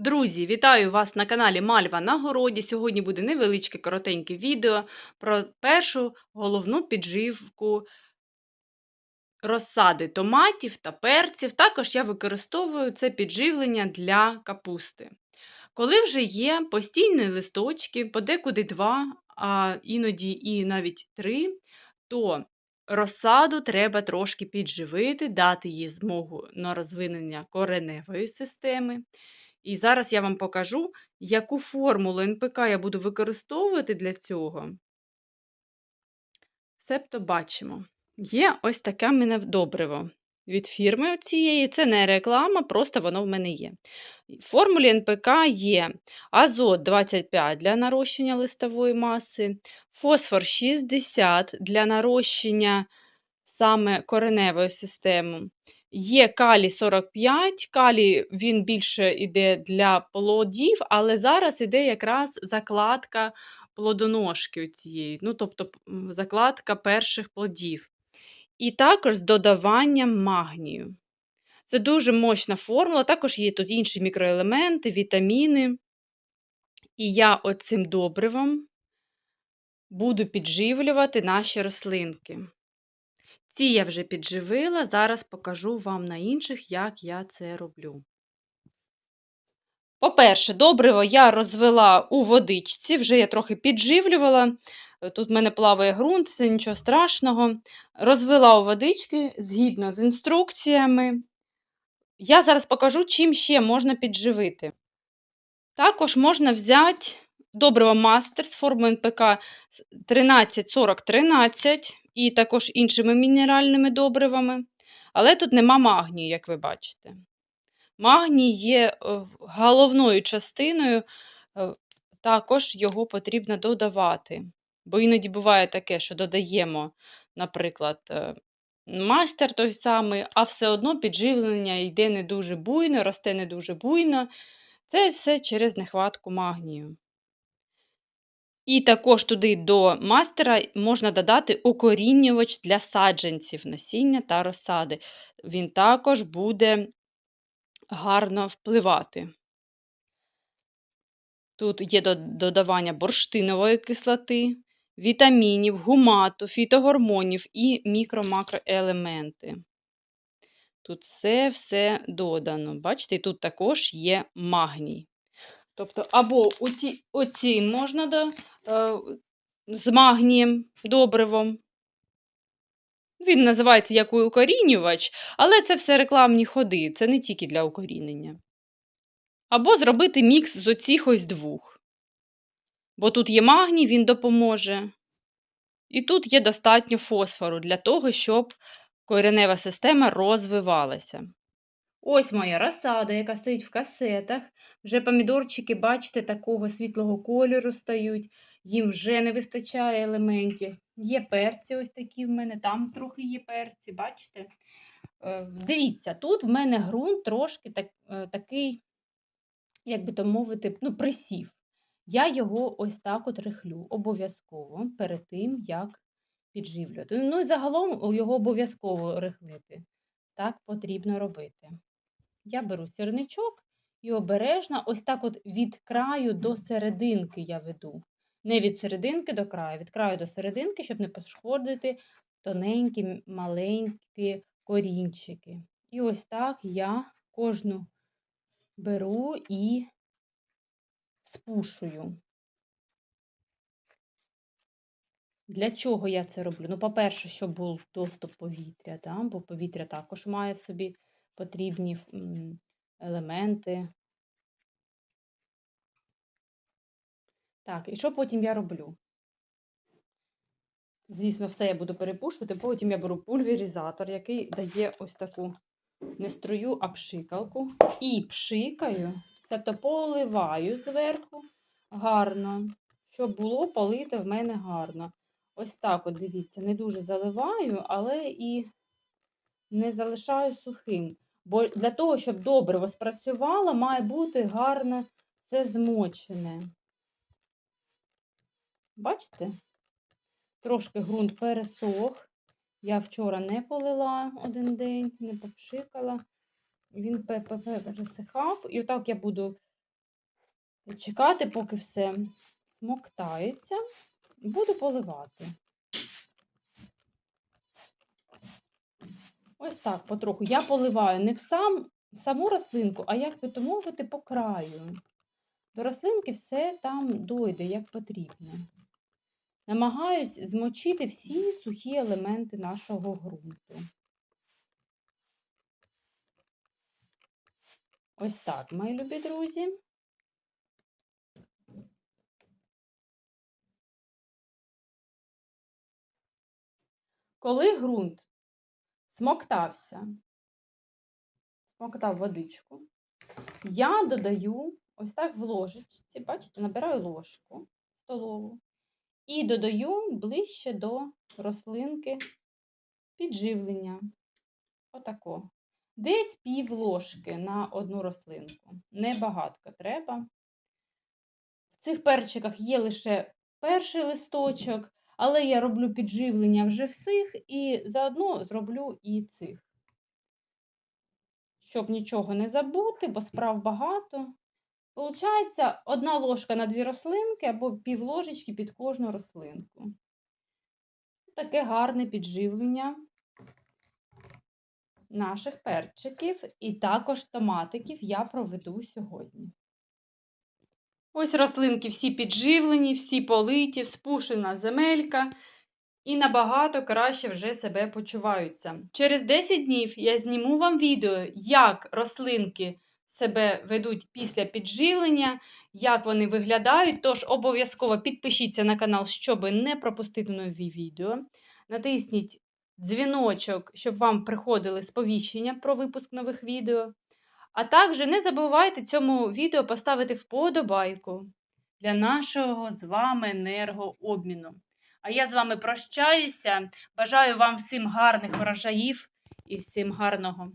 Друзі, вітаю вас на каналі Мальва на городі. Сьогодні буде невеличке коротеньке відео про першу головну підживку розсади томатів та перців. Також я використовую це підживлення для капусти. Коли вже є постійні листочки, подекуди два, а іноді і навіть три, то розсаду треба трошки підживити, дати їй змогу на розвинення кореневої системи. І зараз я вам покажу, яку формулу НПК я буду використовувати для цього. Себто бачимо. Є ось таке мене добриво від фірми цієї. Це не реклама, просто воно в мене є. В формулі НПК є азот 25 для нарощення листової маси, фосфор 60 для нарощення саме кореневої системи. Є калій 45, калій він більше йде для плодів, але зараз іде якраз закладка плодоножки цієї, ну, тобто закладка перших плодів. І також з додаванням магнію. Це дуже мощна формула, також є тут інші мікроелементи, вітаміни. І я оцим добривом буду підживлювати наші рослинки. Ці я вже підживила, зараз покажу вам на інших, як я це роблю. По-перше, добриво я розвела у водичці, вже я трохи підживлювала. Тут в мене плаває ґрунт, це нічого страшного. Розвела у водички згідно з інструкціями. Я зараз покажу, чим ще можна підживити. Також можна взяти добриво мастер з формою НПК 134013 і також іншими мінеральними добривами. Але тут нема магнію, як ви бачите. Магній є е, головною частиною, е, також його потрібно додавати. Бо іноді буває таке, що додаємо, наприклад, е, мастер той самий, а все одно підживлення йде не дуже буйно, росте не дуже буйно. Це все через нехватку магнію. І також туди до мастера можна додати укорінювач для саджанців, насіння та розсади. Він також буде гарно впливати. Тут є додавання бурштинової кислоти, вітамінів, гумату, фітогормонів і мікро-макроелементи. Тут все все додано. Бачите, тут також є магній. Тобто, або оці, оці можна до, е, з магнієм, добривом. Він називається як укорінювач, але це все рекламні ходи, це не тільки для укорінення. Або зробити мікс з оцих ось двох. Бо тут є магній, він допоможе. І тут є достатньо фосфору для того, щоб коренева система розвивалася. Ось моя розсада, яка стоїть в касетах. Вже помідорчики, бачите, такого світлого кольору стають, їм вже не вистачає елементів. Є перці, ось такі в мене, там трохи є перці, бачите? Е, дивіться, тут в мене ґрунт трошки так, е, такий, як би то мовити, ну, присів. Я його ось так от рихлю обов'язково перед тим, як підживлювати. Ну і загалом його обов'язково рихлити. Так потрібно робити. Я беру сірничок і обережно, ось так от від краю до серединки я веду. Не від серединки до краю, від краю до серединки, щоб не пошкодити тоненькі, маленькі корінчики. І ось так я кожну беру і спушую. Для чого я це роблю? Ну, по-перше, щоб був доступ повітря, да? бо повітря також має в собі потрібні елементи. Так, і що потім я роблю? Звісно, все я буду перепушувати, потім я беру пульверізатор, який дає ось таку не струю, а пшикалку. І пшикаю, тобто поливаю зверху гарно, щоб було полите в мене гарно. Ось так, от дивіться, не дуже заливаю, але і не залишаю сухим. Бо для того, щоб добре спрацювало, має бути гарне це змочене. Бачите? Трошки ґрунт пересох. Я вчора не полила один день, не попшикала. Він пересихав. І отак я буду чекати, поки все смоктається, буду поливати. Ось так, потроху. Я поливаю не в, сам, саму рослинку, а як би то мовити, по краю. До рослинки все там дойде, як потрібно. Намагаюсь змочити всі сухі елементи нашого ґрунту. Ось так, мої любі друзі. Коли ґрунт смоктався, смоктав водичку, я додаю ось так в ложечці, бачите, набираю ложку столову і додаю ближче до рослинки підживлення. Отако. Десь пів ложки на одну рослинку. Небагатко треба. В цих перчиках є лише перший листочок, але я роблю підживлення вже всіх і заодно зроблю і цих. Щоб нічого не забути, бо справ багато. Получається одна ложка на дві рослинки або пів ложечки під кожну рослинку. Таке гарне підживлення наших перчиків і також томатиків я проведу сьогодні. Ось рослинки всі підживлені, всі политі, спушена земелька і набагато краще вже себе почуваються. Через 10 днів я зніму вам відео, як рослинки себе ведуть після підживлення, як вони виглядають. Тож обов'язково підпишіться на канал, щоб не пропустити нові відео. Натисніть дзвіночок, щоб вам приходили сповіщення про випуск нових відео. А також не забувайте цьому відео поставити вподобайку для нашого з вами енергообміну. А я з вами прощаюся. Бажаю вам всім гарних врожаїв і всім гарного.